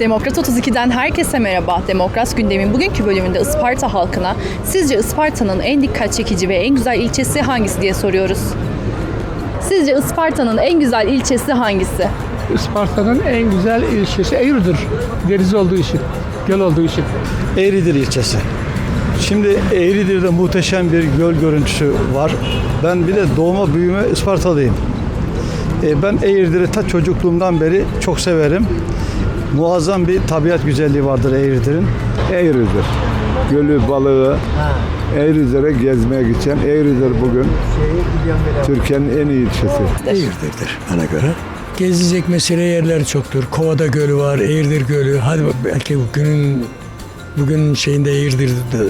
Demokrat 32'den herkese merhaba. Demokrat gündemin bugünkü bölümünde Isparta halkına sizce Isparta'nın en dikkat çekici ve en güzel ilçesi hangisi diye soruyoruz. Sizce Isparta'nın en güzel ilçesi hangisi? Isparta'nın en güzel ilçesi Eğridir. Deniz olduğu için, göl olduğu için. Eğridir ilçesi. Şimdi Eğridir'de muhteşem bir göl görüntüsü var. Ben bir de doğma büyüme Ispartalıyım. E, ben Eğridir'i ta çocukluğumdan beri çok severim. Muazzam bir tabiat güzelliği vardır Eğridir'in. Eğridir. Gölü, balığı, Eğridir'e gezmeye gideceğim. Eğridir bugün Türkiye'nin en iyi ilçesi. Eğirdir'dir bana göre. Gezilecek mesire yerler çoktur. Kovada Gölü var, Eğirdir Gölü. Hadi bak belki bugünün bugün şeyinde Eğirdir'de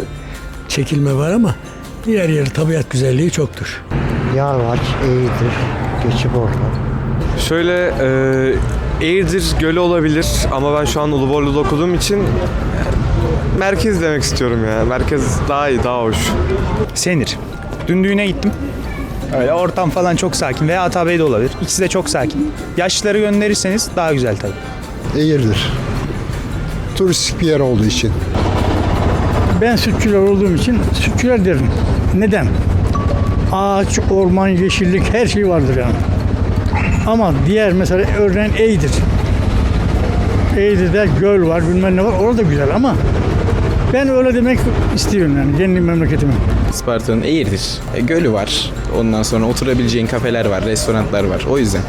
çekilme var ama diğer yer tabiat güzelliği çoktur. Yarvaç, Eğidir, Geçiborlu. Şöyle e, Eğirdir Gölü olabilir ama ben şu an Uluborlu'da okuduğum için merkez demek istiyorum ya. Merkez daha iyi, daha hoş. Senir. Dün düğüne gittim. Öyle ortam falan çok sakin veya Atabey de olabilir. İkisi de çok sakin. Yaşlıları gönderirseniz daha güzel tabii. Eğirdir. Turistik bir yer olduğu için. Ben sütçüler olduğum için sütçüler derim. Neden? Ağaç, orman, yeşillik her şey vardır yani. Ama diğer mesela örneğin Eğdir. Eğdir'de göl var, bilmem ne var. Orada güzel ama ben öyle demek istiyorum yani kendi memleketime. Isparta'nın Eğirdir. E, gölü var. Ondan sonra oturabileceğin kafeler var, restoranlar var. O yüzden.